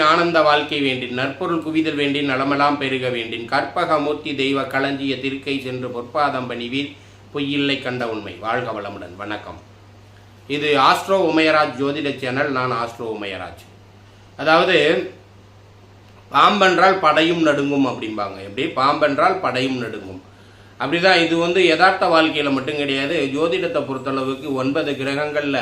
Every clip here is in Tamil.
ஆனந்த வாழ்க்கை வேண்டின் நற்பொருள் குவிதல் வேண்டின் நலமெல்லாம் பெருக வேண்டின் கற்பகமூர்த்தி தெய்வ களஞ்சிய திருக்கை சென்று பொற்பாதம் பணிவீர் பொய்யில்லை கண்ட உண்மை. வாழ்க வளமுடன். வணக்கம். இது ஆஸ்ட்ரோ உமையராஜ் ஜோதிட சேனல் நான் ஆஸ்ட்ரோ உமையராஜ். அதாவது பாம்பென்றால் படையும் நடுங்கும் அப்படிம்பாங்க. எப்படி? பாம்பென்றால் படையும் நடுங்கும். அப்படிதான் இது வந்து யதார்த்த வாழ்க்கையில் மட்டும் கிடையாது ஜோதிடத்தை பொறுத்தளவுக்கு ஒன்பது கிரகங்களில்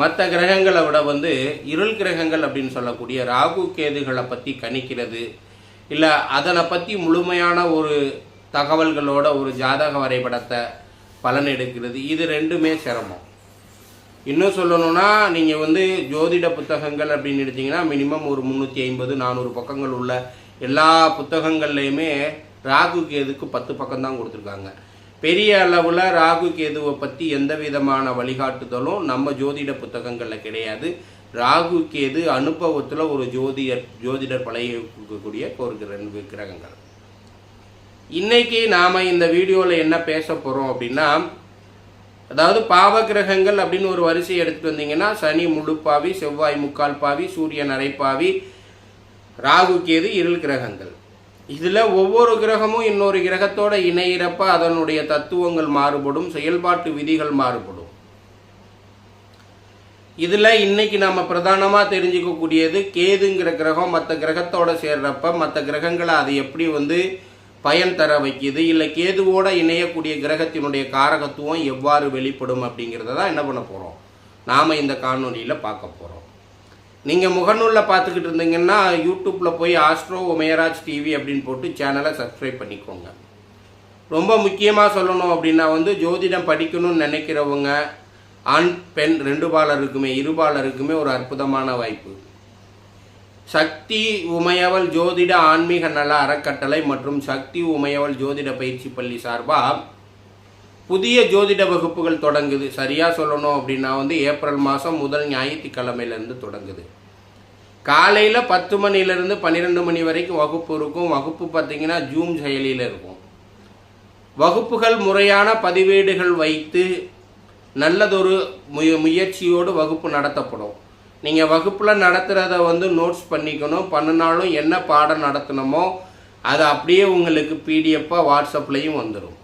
மற்ற கிரகங்களை விட வந்து இருள் கிரகங்கள் அப்படின்னு சொல்லக்கூடிய ராகு கேதுகளை பற்றி கணிக்கிறது. இல்லை அதனை பற்றி முழுமையான ஒரு தகவல்களோட ஒரு ஜாதக வரைபடத்தை பலன் எடுக்கிறது. இது ரெண்டுமே சிரமம். இன்னும் சொல்லணும்னா நீங்கள் வந்து ஜோதிட புத்தகங்கள் அப்படின்னு எடுத்தீங்கன்னா மினிமம் ஒரு முந்நூற்றி ஐம்பது நானூறு பக்கங்கள் உள்ள எல்லா புத்தகங்கள்லையுமே ராகு கேதுக்கு பத்து பக்கம் தான் கொடுத்துருக்காங்க. பெரிய அளவில் ராகு கேதுவை பற்றி எந்த விதமான வழிகாட்டுதலும் நம்ம ஜோதிட புத்தகங்களில் கிடையாது. ராகு கேது அனுபவத்தில் ஒரு ஜோதிடர் ஜோதிடர் பழகக்கூடிய ஒரு கிரகங்கள். இன்னைக்கு நாம் இந்த வீடியோவில் என்ன பேச போகிறோம் அப்படின்னா அதாவது பாவ கிரகங்கள் அப்படின்னு ஒரு வரிசை எடுத்துட்டு வந்தீங்கன்னா சனி முழுப்பாவி செவ்வாய் முக்கால் பாவி சூரியன் அரைப்பாவி ராகு கேது இருள் கிரகங்கள். இதில் ஒவ்வொரு கிரகமும் இன்னொரு கிரகத்தோட இணையிறப்ப அதனுடைய தத்துவங்கள் மாறுபடும் செயல்பாட்டு விதிகள் மாறுபடும். இதில் இன்னைக்கு நம்ம பிரதானமாக தெரிஞ்சுக்கக்கூடியது கேதுங்கிற கிரகம் மற்ற கிரகத்தோட சேர்றப்ப மற்ற கிரகங்களை அது எப்படி வந்து பயன் தர வைக்கிது இல்லை கேதுவோட இணையக்கூடிய கிரகத்தினுடைய காரகத்துவம் எவ்வாறு வெளிப்படும் அப்படிங்கிறத தான் என்ன பண்ண போகிறோம் நாம் இந்த காணொலியில் பார்க்க போகிறோம் நீங்கள் முகநூலில் பார்த்துக்கிட்டு இருந்தீங்கன்னா யூடியூப்பில் போய் ஆஸ்ட்ரோ உமையராஜ் டிவி அப்படின்னு போட்டு சேனலை சப்ஸ்கிரைப் பண்ணிக்கோங்க. ரொம்ப முக்கியமாக சொல்லணும் அப்படின்னா வந்து ஜோதிடம் படிக்கணும்னு நினைக்கிறவங்க ஆண் பெண் ரெண்டு பாலருக்குமே இருபாலருக்குமே ஒரு அற்புதமான வாய்ப்பு. சக்தி உமையவள் ஜோதிட ஆன்மீக நல அறக்கட்டளை மற்றும் சக்தி உமையவள் ஜோதிட பயிற்சி பள்ளி சார்பாக புதிய ஜோதிட வகுப்புகள் தொடங்குது. சரியாக சொல்லணும் அப்படின்னா வந்து ஏப்ரல் மாதம் முதல் ஞாயிற்றுக்கிழமையிலேருந்து தொடங்குது. காலையில் பத்து மணிலேருந்து பன்னிரெண்டு மணி வரைக்கும் வகுப்பு இருக்கும். வகுப்பு பார்த்தீங்கன்னா ஜூம் செயலியில் இருக்கும். வகுப்புகள் முறையான பதிவேடுகள் வைத்து நல்லதொரு முய முயற்சியோடு வகுப்பு நடத்தப்படும். நீங்கள் வகுப்பில் நடத்துகிறத வந்து நோட்ஸ் பண்ணிக்கணும். பண்ணினாலும் என்ன பாடம் நடத்தணுமோ அது அப்படியே உங்களுக்கு பிடிஎஃபாக வாட்ஸ்அப்லேயும் வந்துடும்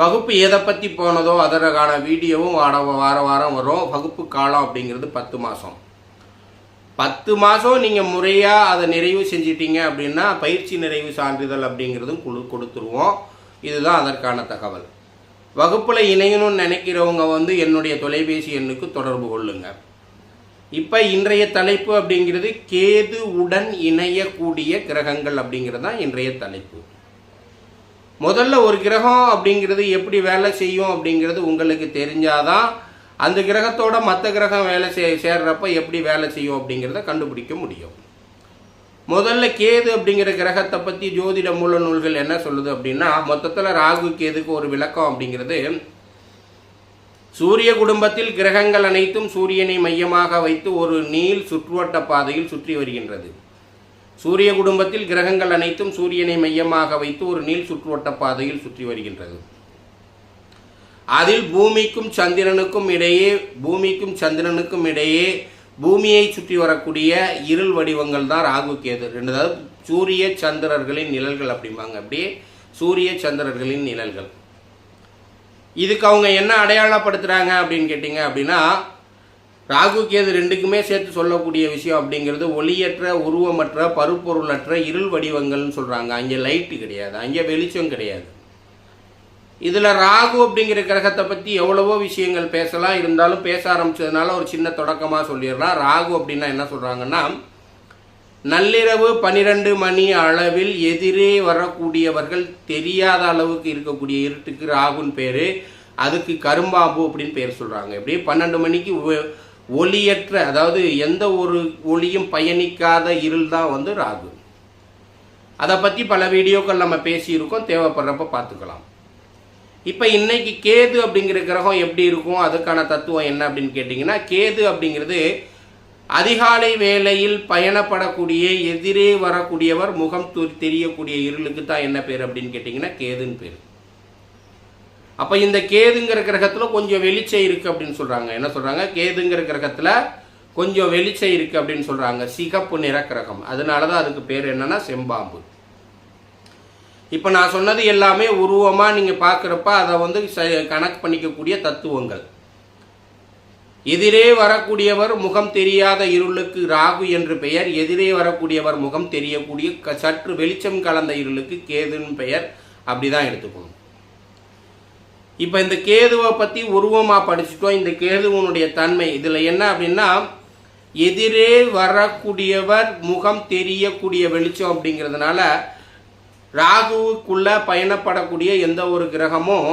வகுப்பு எதை பற்றி போனதோ அதற்கான வீடியோவும் வார வார வாரம் வரும். வகுப்பு காலம் அப்படிங்கிறது பத்து மாதம் பத்து மாதம் நீங்கள் முறையாக அதை நிறைவு செஞ்சிட்டீங்க அப்படின்னா பயிற்சி நிறைவு சான்றிதழ் அப்படிங்கிறதும் குழு கொடுத்துருவோம். இதுதான் அதற்கான தகவல். வகுப்பில் இணையணும்னு நினைக்கிறவங்க வந்து என்னுடைய தொலைபேசி எண்ணுக்கு தொடர்பு கொள்ளுங்க. இப்போ இன்றைய தலைப்பு அப்படிங்கிறது கேது உடன் இணையக்கூடிய கிரகங்கள் அப்படிங்கிறது தான் இன்றைய தலைப்பு. முதல்ல ஒரு கிரகம் அப்படிங்கிறது எப்படி வேலை செய்யும் அப்படிங்கிறது உங்களுக்கு தெரிஞ்சாதான் அந்த கிரகத்தோட மற்ற கிரகம் வேலை செய் சேர்றப்ப எப்படி வேலை செய்யும் அப்படிங்கிறத கண்டுபிடிக்க முடியும். முதல்ல கேது அப்படிங்கிற கிரகத்தை பற்றி ஜோதிட மூல நூல்கள் என்ன சொல்லுது அப்படின்னா மொத்தத்தில் ராகு கேதுக்கு ஒரு விளக்கம் அப்படிங்கிறது சூரிய குடும்பத்தில் கிரகங்கள் அனைத்தும் சூரியனை மையமாக வைத்து ஒரு நீள் சுற்றுவட்ட பாதையில் சுற்றி வருகின்றது. சூரிய குடும்பத்தில் கிரகங்கள் அனைத்தும் சூரியனை மையமாக வைத்து ஒரு நீள் சுற்றுவட்ட பாதையில் சுற்றி வருகின்றது. அதில் பூமிக்கும் சந்திரனுக்கும் இடையே பூமிக்கும் சந்திரனுக்கும் இடையே பூமியை சுற்றி வரக்கூடிய இருள் வடிவங்கள் தான் ராகு கேது. ரெண்டு அதாவது சூரிய சந்திரர்களின் நிழல்கள் அப்படிம்பாங்க. அப்படியே சூரிய சந்திரர்களின் நிழல்கள். இதுக்கு அவங்க என்ன அடையாளப்படுத்துகிறாங்க அப்படின்னு கேட்டிங்க அப்படின்னா ராகு கேது ரெண்டுக்குமே சேர்த்து சொல்லக்கூடிய விஷயம் அப்படிங்கிறது ஒளியற்ற உருவமற்ற பருப்பொருளற்ற இருள் வடிவங்கள்னு சொல்கிறாங்க அங்கே லைட்டு கிடையாது. அங்கே வெளிச்சம் கிடையாது. இதில் ராகு அப்படிங்கிற கிரகத்தை பற்றி எவ்வளவோ விஷயங்கள் பேசலாம். இருந்தாலும் பேச ஆரம்பிச்சதுனால ஒரு சின்ன தொடக்கமாக சொல்லிடலாம். ராகு அப்படின்னா என்ன சொல்கிறாங்கன்னா நள்ளிரவு பன்னிரெண்டு மணி அளவில் எதிரே வரக்கூடியவர்கள் தெரியாத அளவுக்கு இருக்கக்கூடிய இருட்டுக்கு ராகுன்னு பேர். அதுக்கு கரும்பாம்பு அப்படின்னு பேர் சொல்கிறாங்க எப்படி பன்னெண்டு மணிக்கு ஒளியற்ற அதாவது எந்த ஒரு ஒளியும் பயணிக்காத இருள் தான் வந்து ராகு. அதை பற்றி பல வீடியோக்கள் நம்ம பேசியிருக்கோம் தேவைப்படுறப்ப பார்த்துக்கலாம். இப்போ இன்னைக்கு கேது அப்படிங்கிற கிரகம் எப்படி இருக்கும் அதுக்கான தத்துவம் என்ன அப்படின்னு கேட்டிங்கன்னா கேது அப்படிங்கிறது அதிகாலை வேளையில் பயணப்படக்கூடிய எதிரே வரக்கூடியவர் முகம் தெரியக்கூடிய இருளுக்கு தான் என்ன பேர் அப்படின்னு கேட்டிங்கன்னா கேதுன்னு பேர். அப்போ இந்த கேதுங்கிற கிரகத்தில் கொஞ்சம் வெளிச்சம் இருக்குது அப்படின்னு சொல்கிறாங்க என்ன சொல்கிறாங்க கேதுங்கிற கிரகத்தில் கொஞ்சம் வெளிச்சம் இருக்குது அப்படின்னு சொல்கிறாங்க சிகப்பு நிற கிரகம். அதனால தான் அதுக்கு பேர் என்னன்னா செம்பாம்பு. இப்போ நான் சொன்னது எல்லாமே உருவமாக நீங்கள் பார்க்குறப்ப அதை வந்து ச- கணக்கு பண்ணிக்கக்கூடிய தத்துவங்கள். எதிரே வரக்கூடியவர் முகம் தெரியாத இருளுக்கு ராகு என்று பெயர் எதிரே வரக்கூடியவர் முகம் தெரியக்கூடிய க- சற்று வெளிச்சம் கலந்த இருளுக்கு கேதுன்னு பெயர். அப்படி தான் எடுத்துக்கணும். இப்போ இந்த கேதுவை பற்றி உருவமாக படிச்சுட்டோம். இந்த கேதுவனுடைய தன்மை. இதில் என்ன அப்படின்னா எதிரே வரக்கூடியவர் முகம் தெரியக்கூடிய வெளிச்சம் அப்படிங்கிறதுனால ராகுவுக்குள்ள பயணப்படக்கூடிய எந்த ஒரு கிரகமும்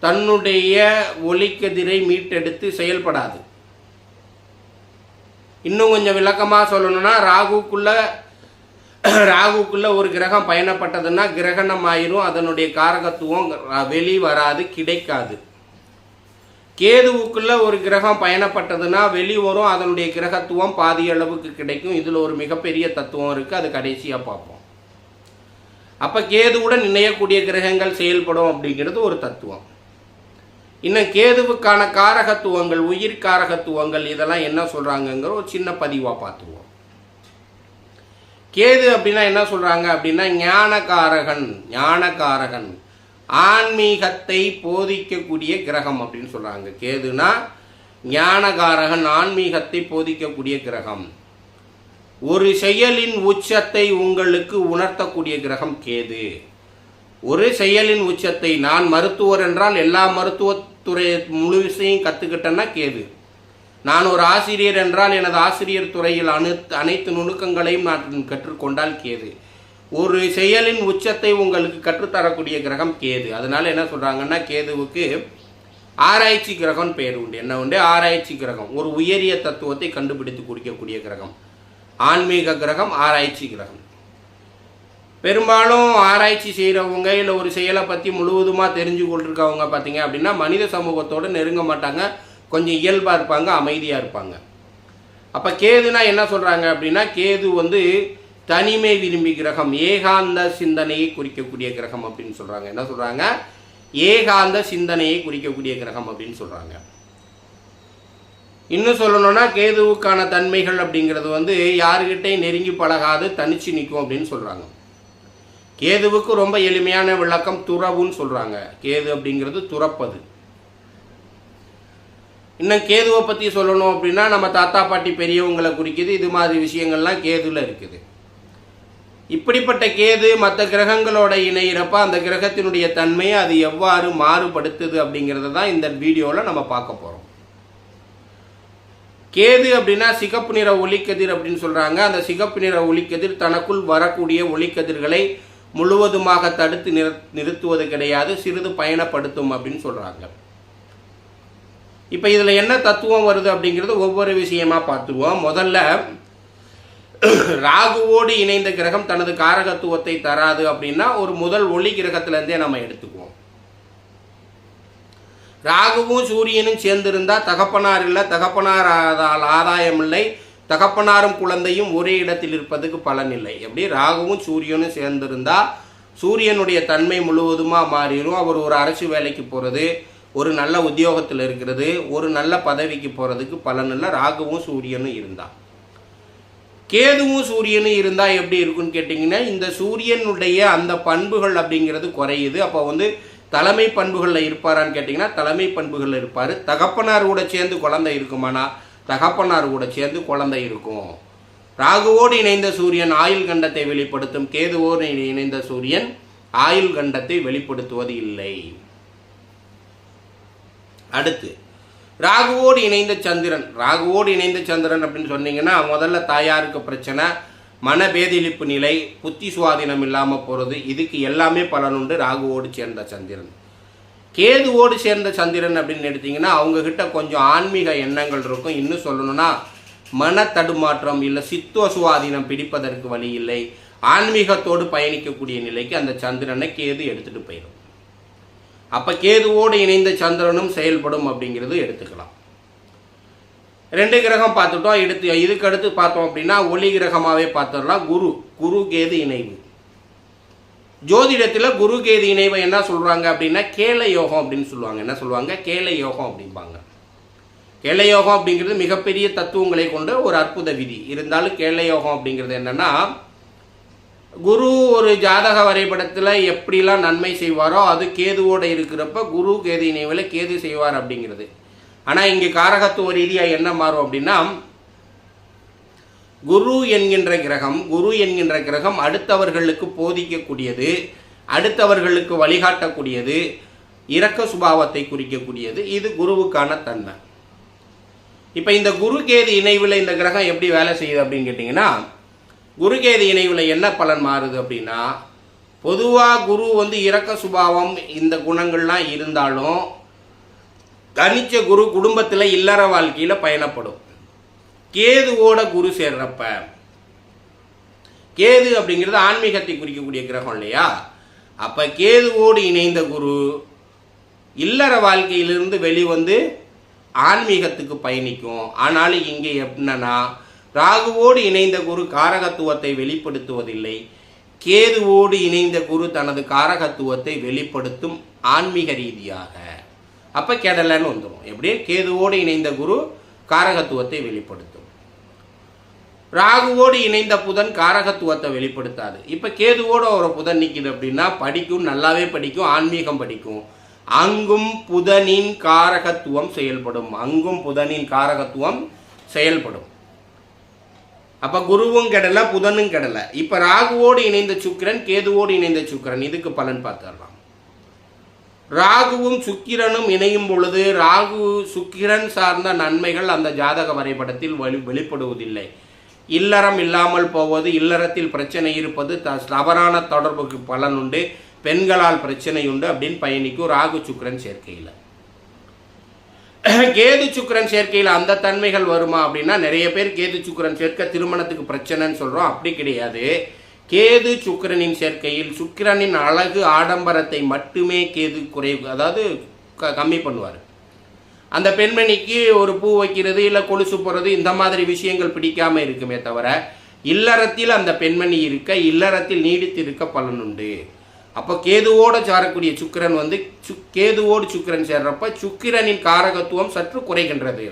தன்னுடைய ஒலிக்கதிரை மீட்டெடுத்து செயல்படாது. இன்னும் கொஞ்சம் விளக்கமாக சொல்லணும்னா ராகுக்குள்ள ராகுக்குள்ள ஒரு கிரகம் பயணப்பட்டதுன்னா கிரகணம் ஆயிரும் அதனுடைய காரகத்துவம் வெளி வராது கிடைக்காது. கேதுவுக்குள்ள ஒரு கிரகம் பயணப்பட்டதுன்னா வெளி வரும். அதனுடைய கிரகத்துவம் பாதி அளவுக்கு கிடைக்கும். இதில் ஒரு மிகப்பெரிய தத்துவம் இருக்குது அது கடைசியாக பார்ப்போம். அப்போ கேதுவுடன் இணையக்கூடிய கிரகங்கள் செயல்படும் அப்படிங்கிறது ஒரு தத்துவம். இன்னும் கேதுவுக்கான காரகத்துவங்கள் உயிர் காரகத்துவங்கள் இதெல்லாம் என்ன சொல்கிறாங்கங்கிற ஒரு சின்ன பதிவாக பார்த்துருவோம். கேது அப்படின்னா என்ன சொல்கிறாங்க அப்படின்னா ஞானகாரகன் ஞானகாரகன். ஆன்மீகத்தை போதிக்கக்கூடிய கிரகம் அப்படின்னு சொல்கிறாங்க கேதுனா ஞானகாரகன் ஆன்மீகத்தை போதிக்கக்கூடிய கிரகம். ஒரு செயலின் உச்சத்தை உங்களுக்கு உணர்த்தக்கூடிய கிரகம் கேது. ஒரு செயலின் உச்சத்தை நான் மருத்துவர் என்றால் எல்லா மருத்துவத்துறை முழு விஷயம் கற்றுக்கிட்டேன்னா கேது. நான் ஒரு ஆசிரியர் என்றால் எனது ஆசிரியர் துறையில் அனு அனைத்து நுணுக்கங்களையும் நான் கற்றுக்கொண்டால் கேது. ஒரு செயலின் உச்சத்தை உங்களுக்கு கற்றுத்தரக்கூடிய கிரகம் கேது. அதனால் என்ன சொல்கிறாங்கன்னா கேதுவுக்கு ஆராய்ச்சி கிரகம் பெயர் உண்டு. என்ன உண்டு? ஆராய்ச்சி கிரகம். ஒரு உயரிய தத்துவத்தை கண்டுபிடித்து கொடுக்கக்கூடிய கிரகம். ஆன்மீக கிரகம் ஆராய்ச்சி கிரகம். பெரும்பாலும் ஆராய்ச்சி செய்கிறவங்க இல்லை ஒரு செயலை பற்றி முழுவதுமாக தெரிஞ்சு கொண்டிருக்கவங்க பார்த்தீங்க அப்படின்னா மனித சமூகத்தோடு நெருங்க மாட்டாங்க. கொஞ்சம் இயல்பாக இருப்பாங்க அமைதியாக இருப்பாங்க. அப்போ கேதுனா என்ன சொல்கிறாங்க அப்படின்னா கேது வந்து தனிமை விரும்பி கிரகம் ஏகாந்த சிந்தனையை குறிக்கக்கூடிய கிரகம் அப்படின்னு சொல்கிறாங்க என்ன சொல்கிறாங்க ஏகாந்த சிந்தனையை குறிக்கக்கூடிய கிரகம் அப்படின்னு சொல்கிறாங்க இன்னும் சொல்லணும்னா கேதுவுக்கான தன்மைகள் அப்படிங்கிறது வந்து யாருக்கிட்டையும் நெருங்கி பழகாது தனிச்சு நிற்கும் அப்படின்னு சொல்கிறாங்க கேதுவுக்கு ரொம்ப எளிமையான விளக்கம் துறவுன்னு சொல்கிறாங்க கேது அப்படிங்கிறது துறப்பது. இன்னும் கேதுவை பற்றி சொல்லணும் அப்படின்னா நம்ம தாத்தா பாட்டி பெரியவங்களை குறிக்குது. இது மாதிரி விஷயங்கள்லாம் கேதுல இருக்குது. இப்படிப்பட்ட கேது மற்ற கிரகங்களோட இணையிறப்ப அந்த கிரகத்தினுடைய தன்மையை அது எவ்வாறு மாறுபடுத்துது அப்படிங்கிறத தான் இந்த வீடியோவில் நம்ம பார்க்க போகிறோம் கேது அப்படின்னா சிகப்பு நிற ஒளிக்கதிர் அப்படின்னு சொல்கிறாங்க அந்த சிகப்பு நிற ஒளிக்கதிர் தனக்குள் வரக்கூடிய ஒளிக்கதிர்களை முழுவதுமாக தடுத்து நிறு நிறுத்துவது கிடையாது. சிறிது பயணப்படுத்தும் அப்படின்னு சொல்கிறாங்க இப்போ இதில் என்ன தத்துவம் வருது அப்படிங்கிறது ஒவ்வொரு விஷயமா பார்த்துவோம் முதல்ல ராகுவோடு இணைந்த கிரகம் தனது காரகத்துவத்தை தராது அப்படின்னா ஒரு முதல் ஒளி கிரகத்திலேருந்தே நம்ம எடுத்துக்குவோம். ராகுவும் சூரியனும் சேர்ந்திருந்தால் தகப்பனார் இல்லை தகப்பனார் ஆதால் ஆதாயம் இல்லை. தகப்பனாரும் குழந்தையும் ஒரே இடத்தில் இருப்பதுக்கு பலன் இல்லை. எப்படி? ராகுவும் சூரியனும் சேர்ந்திருந்தால் சூரியனுடைய தன்மை முழுவதுமாக மாறிடும் அவர் ஒரு அரசு வேலைக்கு போகிறது ஒரு நல்ல உத்தியோகத்தில் இருக்கிறது ஒரு நல்ல பதவிக்கு போகிறதுக்கு பலன் ராகுவும் சூரியனும் இருந்தா. கேதுவும் சூரியனும் இருந்தால் எப்படி இருக்குன்னு கேட்டிங்கன்னா இந்த சூரியனுடைய அந்த பண்புகள் அப்படிங்கிறது குறையுது. அப்போ வந்து தலைமை பண்புகளில் இருப்பாரான்னு கேட்டிங்கன்னா தலைமை பண்புகளில் இருப்பார். தகப்பனார் கூட சேர்ந்து குழந்தை இருக்குமானா? தகப்பனார் கூட சேர்ந்து குழந்தை இருக்கும். ராகுவோடு இணைந்த சூரியன் ஆயுள் கண்டத்தை வெளிப்படுத்தும். கேதுவோடு இணைந்த சூரியன் ஆயுள் கண்டத்தை வெளிப்படுத்துவது இல்லை. அடுத்து ராகுவோடு இணைந்த சந்திரன். ராகுவோடு இணைந்த சந்திரன் அப்படின்னு சொன்னீங்கன்னா முதல்ல தாயாருக்கு பிரச்சனை மனபேதிழிப்பு நிலை புத்தி சுவாதீனம் இல்லாமல் போகிறது இதுக்கு எல்லாமே பலனுண்டு ராகுவோடு சேர்ந்த சந்திரன். கேதுவோடு சேர்ந்த சந்திரன் அப்படின்னு எடுத்தீங்கன்னா அவங்கக்கிட்ட கொஞ்சம் ஆன்மீக எண்ணங்கள் இருக்கும். இன்னும் சொல்லணும்னா மன தடுமாற்றம் இல்லை சித்துவ சுவாதீனம் பிடிப்பதற்கு வழி இல்லை. ஆன்மீகத்தோடு பயணிக்கக்கூடிய நிலைக்கு அந்த சந்திரனை கேது எடுத்துகிட்டு போயிடும் அப்ப கேதுவோடு இணைந்த சந்திரனும் செயல்படும் அப்படிங்கிறது எடுத்துக்கலாம். ரெண்டு கிரகம் பார்த்துட்டோம். எடுத்து இதுக்கு அடுத்து பார்த்தோம் அப்படின்னா ஒளி கிரகமாகவே பார்த்துடலாம். குரு குரு கேது இணைவு. ஜோதிடத்தில் குரு கேது இணைவை என்ன சொல்றாங்க அப்படின்னா கேள யோகம் அப்படின்னு சொல்லுவாங்க. என்ன சொல்லுவாங்க? கேள யோகம் அப்படிம்பாங்க. கேளயோகம் அப்படிங்கிறது மிகப்பெரிய தத்துவங்களை கொண்ட ஒரு அற்புத விதி. இருந்தாலும் கேளயோகம் அப்படிங்கிறது என்னன்னா குரு ஒரு ஜாதக வரைபடத்தில் எப்படிலாம் நன்மை செய்வாரோ அது கேதுவோடு இருக்கிறப்ப குரு கேது இணைவில் கேது செய்வார் அப்படிங்கிறது. ஆனால் இங்கே காரகத்துவ ரீதியாக என்ன மாறும் அப்படின்னா குரு என்கின்ற கிரகம் குரு என்கின்ற கிரகம் அடுத்தவர்களுக்கு போதிக்கக்கூடியது அடுத்தவர்களுக்கு வழிகாட்டக்கூடியது இரக்க சுபாவத்தை குறிக்கக்கூடியது இது குருவுக்கான தன்மை. இப்போ இந்த குரு கேது இணைவில் இந்த கிரகம் எப்படி வேலை செய்யுது அப்படின்னு கேட்டிங்கன்னா குருகேது இணைவில் என்ன பலன் மாறுது அப்படின்னா பொதுவாக குரு வந்து இரக்க சுபாவம் இந்த குணங்கள்லாம் இருந்தாலும் தனிச்ச குரு குடும்பத்தில் இல்லற வாழ்க்கையில் பயணப்படும். கேதுவோட குரு சேர்றப்ப கேது அப்படிங்கிறது ஆன்மீகத்தை குறிக்கக்கூடிய கிரகம் இல்லையா? அப்போ கேதுவோடு இணைந்த குரு இல்லற வாழ்க்கையிலிருந்து வெளிவந்து ஆன்மீகத்துக்கு பயணிக்கும். ஆனாலும் இங்கே என்னன்னா ராகுவோடு இணைந்த குரு காரகத்துவத்தை வெளிப்படுத்துவதில்லை. கேதுவோடு இணைந்த குரு தனது காரகத்துவத்தை வெளிப்படுத்தும் ஆன்மீக ரீதியாக. அப்போ கெடலன்னு வந்துடும் எப்படி கேதுவோடு இணைந்த குரு காரகத்துவத்தை வெளிப்படுத்தும். ராகுவோடு இணைந்த புதன் காரகத்துவத்தை வெளிப்படுத்தாது. இப்போ கேதுவோடு ஒரு புதன் நிற்கிது அப்படின்னா படிக்கும் நல்லாவே படிக்கும் ஆன்மீகம் படிக்கும். அங்கும் புதனின் காரகத்துவம் செயல்படும். அங்கும் புதனின் காரகத்துவம் செயல்படும். அப்ப குருவும் கெடல புதனும் கெடல. இப்ப ராகுவோடு இணைந்த சுக்கிரன் கேதுவோடு இணைந்த சுக்கிரன். இதுக்கு பலன் பார்த்துடலாம். ராகுவும் சுக்கிரனும் இணையும் பொழுது ராகு சுக்கிரன் சார்ந்த நன்மைகள் அந்த ஜாதக வரைபடத்தில் வெளி வெளிப்படுவதில்லை. இல்லறம் இல்லாமல் போவது இல்லறத்தில் பிரச்சனை இருப்பது த தவறான தொடர்புக்கு பலன் உண்டு பெண்களால் பிரச்சனை உண்டு அப்படின்னு பயணிக்கும் ராகு சுக்கிரன் சேர்க்கையில். கேது சுக்கிரன் சேர்க்கையில் அந்த தன்மைகள் வருமா அப்படின்னா நிறைய பேர் கேது சுக்கிரன் சேர்க்க திருமணத்துக்கு பிரச்சனைன்னு சொல்கிறோம் அப்படி கிடையாது. கேது சுக்கிரனின் சேர்க்கையில் சுக்கிரனின் அழகு ஆடம்பரத்தை மட்டுமே கேது குறை அதாவது க- கம்மி பண்ணுவார். அந்த பெண்மணிக்கு ஒரு பூ வைக்கிறது இல்லை கொலுசு போடுறது இந்த மாதிரி விஷயங்கள் பிடிக்காம இருக்குமே தவிர இல்லறத்தில் அந்த பெண்மணி இருக்க இல்லறத்தில் நீடித்து இருக்க பலனுண்டு அப்போ கேதுவோடு சாரக்கூடிய சுக்கிரன் வந்து சு கேதுவோடு சுக்கிரன் சேர்றப்ப சுக்கிரனின் காரகத்துவம் சற்று குறைகின்றது.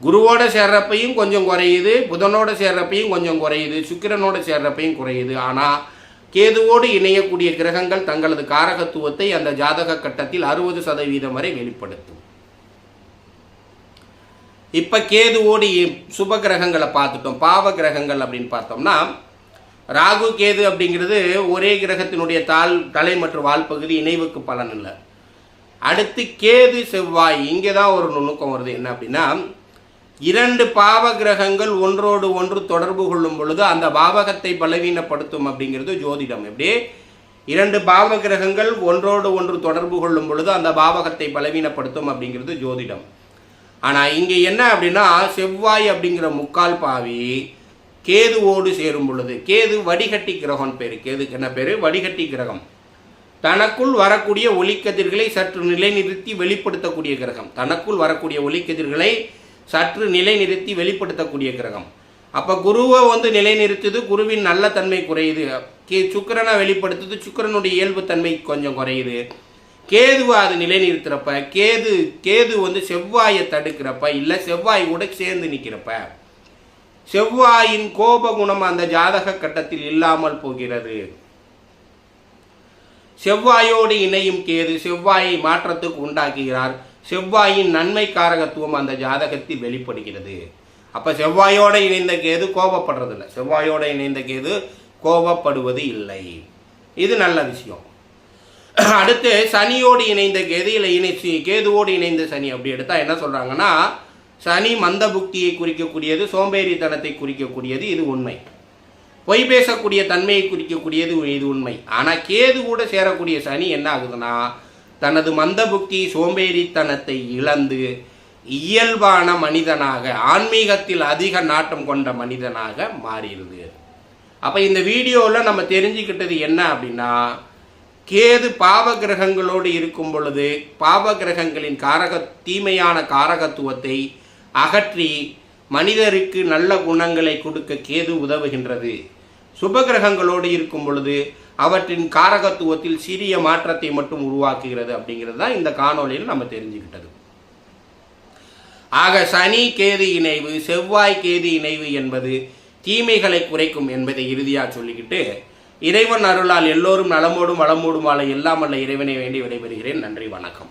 குருவோட சேர்றப்பையும் கொஞ்சம் குறையுது புதனோட சேர்றப்பையும் கொஞ்சம் குறையுது சுக்கிரனோட சேர்றப்பையும் குறையுது. ஆனால் கேதுவோடு இணையக்கூடிய கிரகங்கள் தங்களது காரகத்துவத்தை அந்த ஜாதக கட்டத்தில் அறுபது சதவீதம் வரை வெளிப்படுத்தும். இப்போ கேதுவோடு சுப கிரகங்களை பார்த்துட்டோம் பாவ கிரகங்கள் அப்படின்னு பார்த்தோம்னா ராகு கேது அப்படிங்கிறது ஒரே கிரகத்தினுடைய தால் தலை மற்றும் வால் பகுதி இணைவுக்கு பலன் இல்லை. அடுத்து கேது செவ்வாய் இங்கே தான் ஒரு நுணுக்கம் வருது. என்ன அப்படின்னா இரண்டு பாவ கிரகங்கள் ஒன்றோடு ஒன்று தொடர்பு கொள்ளும் பொழுது அந்த பாவகத்தை பலவீனப்படுத்தும் அப்படிங்கிறது ஜோதிடம். எப்படி? இரண்டு பாவ கிரகங்கள் ஒன்றோடு ஒன்று தொடர்பு கொள்ளும் பொழுது அந்த பாவகத்தை பலவீனப்படுத்தும் அப்படிங்கிறது ஜோதிடம். ஆனால் இங்கே என்ன அப்படின்னா செவ்வாய் அப்படிங்கிற முக்கால் பாவி கேதுவோடு சேரும் பொழுது கேது வடிகட்டி கிரகம் பேர் கேதுக்கு என்ன பேர்? வடிகட்டி கிரகம். தனக்குள் வரக்கூடிய ஒலிக்கதிர்களை சற்று நிலைநிறுத்தி வெளிப்படுத்தக்கூடிய கிரகம். தனக்குள் வரக்கூடிய ஒலிக்கதிர்களை சற்று நிலைநிறுத்தி வெளிப்படுத்தக்கூடிய கிரகம். அப்போ குருவை வந்து நிலைநிறுத்துது குருவின் நல்ல தன்மை குறையுது. கே சுக்கிரனை வெளிப்படுத்துது சுக்கிரனுடைய இயல்பு தன்மை கொஞ்சம் குறையுது. கேதுவை அது நிலைநிறுத்துறப்ப கேது கேது வந்து செவ்வாயை தடுக்கிறப்ப இல்லை செவ்வாய் கூட சேர்ந்து நிற்கிறப்ப செவ்வாயின் கோப குணம் அந்த ஜாதக கட்டத்தில் இல்லாமல் போகிறது. செவ்வாயோடு இணையும் கேது செவ்வாயை மாற்றத்துக்கு உண்டாக்குகிறார். செவ்வாயின் நன்மை காரகத்துவம் அந்த ஜாதகத்தில் வெளிப்படுகிறது. அப்ப செவ்வாயோட இணைந்த கேது கோபப்படுறதில்ல. செவ்வாயோட இணைந்த கேது கோபப்படுவது இல்லை. இது நல்ல விஷயம். அடுத்து சனியோடு இணைந்த கேது இல்லை இணை கேதுவோடு இணைந்த சனி அப்படி எடுத்தா என்ன சொல்றாங்கன்னா சனி மந்த புக்தியை குறிக்கக்கூடியது சோம்பேறித்தனத்தை குறிக்கக்கூடியது இது உண்மை. பொய் பேசக்கூடிய தன்மையை குறிக்கக்கூடியது இது உண்மை. ஆனால் கேது கூட சேரக்கூடிய சனி என்ன ஆகுதுன்னா தனது மந்த புக்தி சோம்பேறித்தனத்தை இழந்து இயல்பான மனிதனாக ஆன்மீகத்தில் அதிக நாட்டம் கொண்ட மனிதனாக மாறிடுது. அப்போ இந்த வீடியோவில் நம்ம தெரிஞ்சுக்கிட்டது என்ன அப்படின்னா கேது பாவ கிரகங்களோடு இருக்கும் பொழுது பாவ கிரகங்களின் காரக தீமையான காரகத்துவத்தை அகற்றி மனிதருக்கு நல்ல குணங்களை கொடுக்க கேது உதவுகின்றது. சுப கிரகங்களோடு இருக்கும் பொழுது அவற்றின் காரகத்துவத்தில் சிறிய மாற்றத்தை மட்டும் உருவாக்குகிறது அப்படிங்கிறது தான் இந்த காணொலியில் நம்ம தெரிஞ்சுக்கிட்டது. ஆக சனி கேது இணைவு செவ்வாய் கேது இணைவு என்பது தீமைகளை குறைக்கும் என்பதை இறுதியாக சொல்லிக்கிட்டு இறைவன் அருளால் எல்லோரும் நலமோடும் வளமோடும் வாழ எல்லாம் அல்ல இறைவனை வேண்டி விடைபெறுகிறேன். நன்றி வணக்கம்.